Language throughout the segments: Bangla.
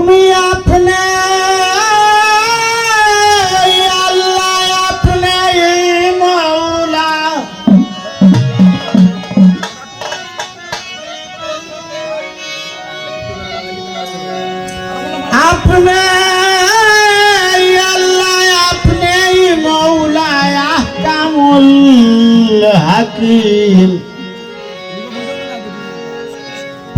তুমি আপনি আল্লাহ আপনি মৌলা। আপনি আল্লাহ আপনি মৌলা কামুল হাকি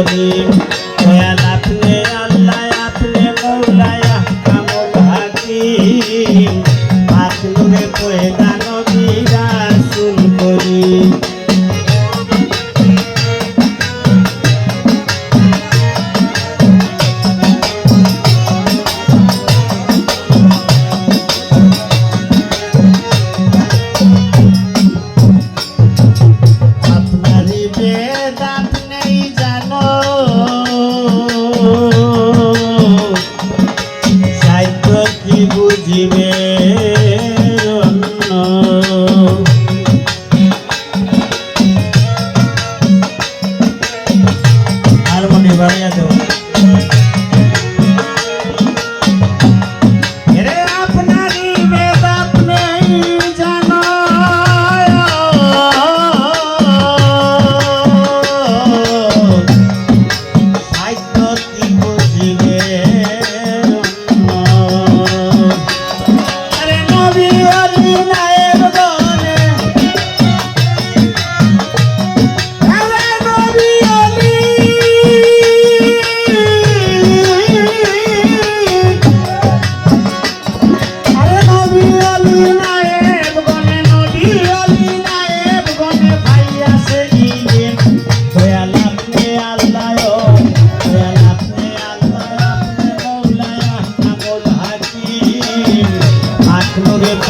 করিম Variando.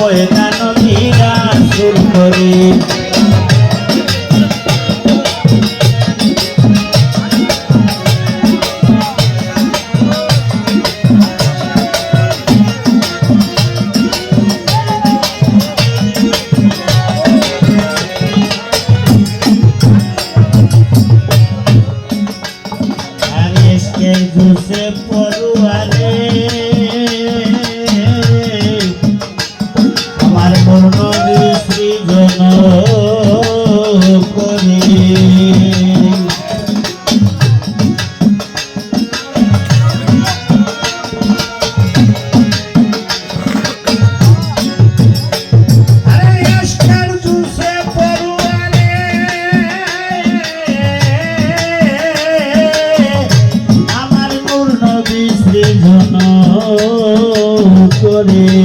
পয়না নবীরা সুর করে que dulce por lugares Senhor.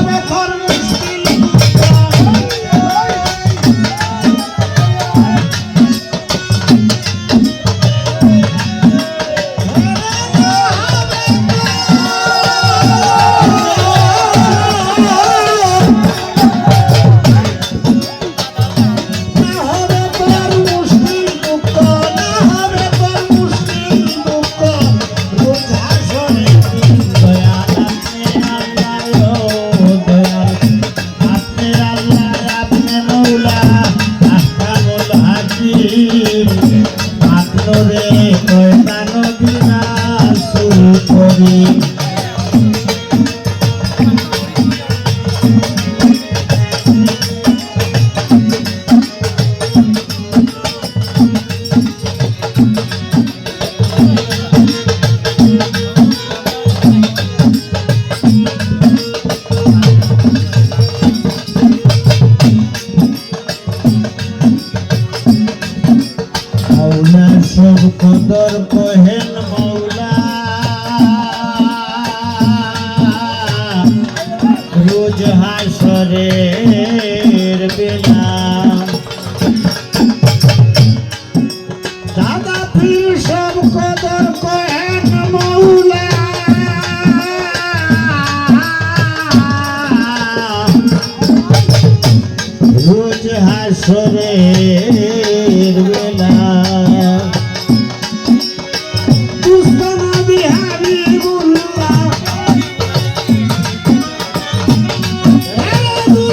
হবে ধর্ম তোর কোহেন মৌলা। রোজ হাসরের বেলা দাদা পীর সব কদর কোহেন মৌলা। রোজ হাসরের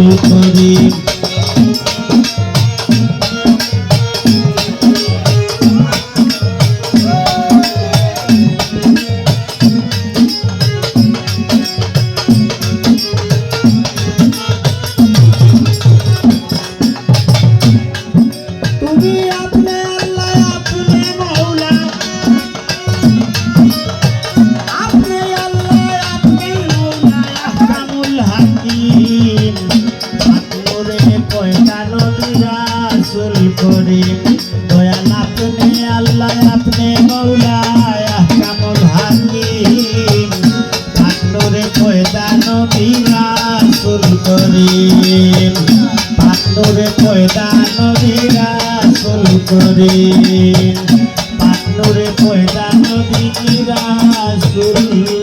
Sukhani করিম। পাটনরে পয়দা নবী রাসুল করিম। পাটনরে পয়দা নবী রাসুল